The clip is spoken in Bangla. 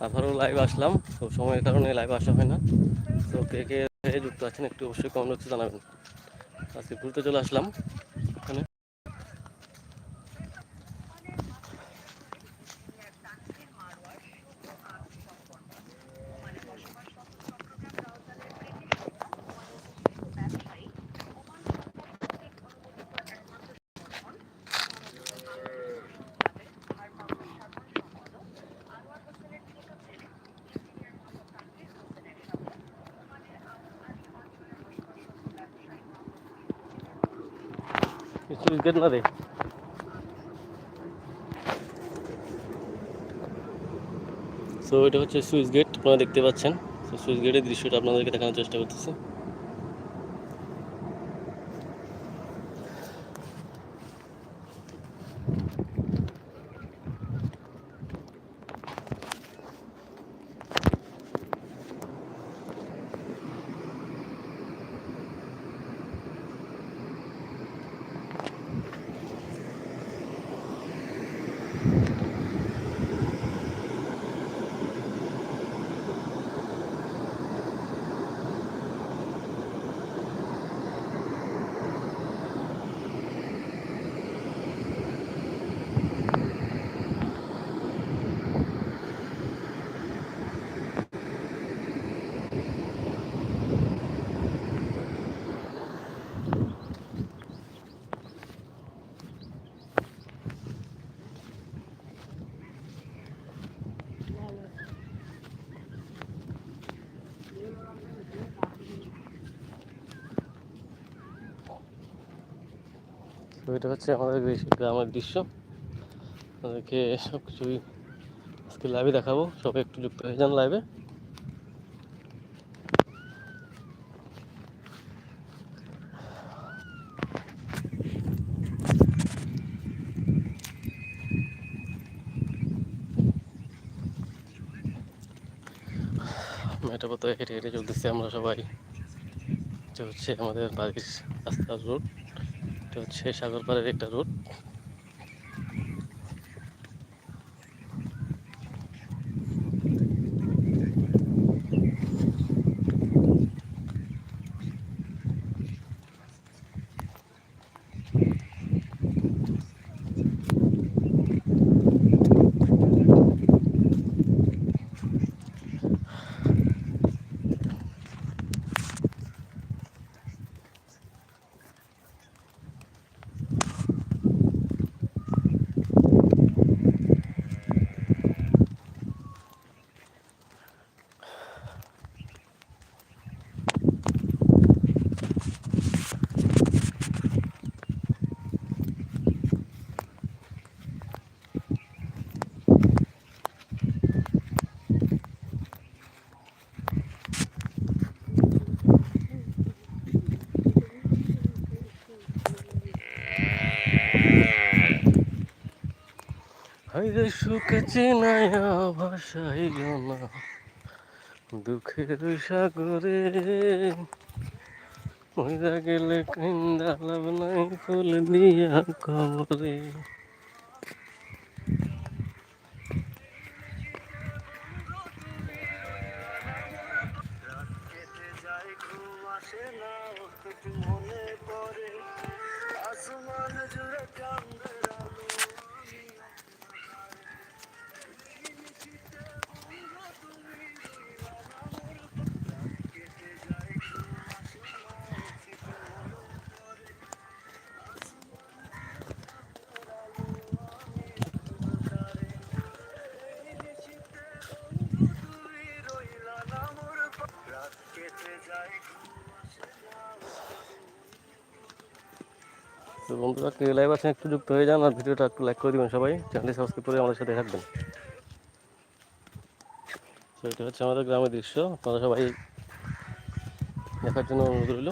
আবারও লাইভ আসলাম। তো সময়ের কারণে লাইভ আসা হয় না। তো কে কে যুক্ত আছেন একটু অবশ্যই কমেন্ট হচ্ছে জানাবেন। আজকে ঘুরতে চলে আসলাম। গেট না রে সো এটা হচ্ছে সুইচ গেট আপনারা দেখতে পাচ্ছেন। তো সুইচ গেটের দৃশ্যটা আপনাদেরকে দেখানোর চেষ্টা করতেছি। তো এটা হচ্ছে আমাদের গ্রামের দৃশ্য। আমাদেরকে সব কিছুই আজকে লাইভে দেখাবো। সবাই একটু যুক্ত হয়ে যান লাইভে মেটা পথে হেঁটে হেঁটে চলতেছি আমরা সবাই। এটা হচ্ছে আমাদের বাড়ির রাস্তার রোড এটা হচ্ছে সাগরপাড়ের একটা রোড হাইরে সুখে চেনায়া ভাষাইল না দুঃখের সাগরে মহিলা গেলে কিন্দা লাভ নাই ফুল দিয়া কবরে। মনে আসমান জুড়ে চাঁদের তো বন্ধুরা, কে লাইভ আছেন একটু যুক্ত হয়ে যান আর ভিডিওটা একটু লাইক করে দিবেন সবাই। চ্যানেলটি সাবস্ক্রাইব করে আমাদের সাথে থাকবেন। তো এটা হচ্ছে আমাদের গ্রামের দৃশ্য। আপনারা সবাই দেখার জন্য অনুরোধ রইল।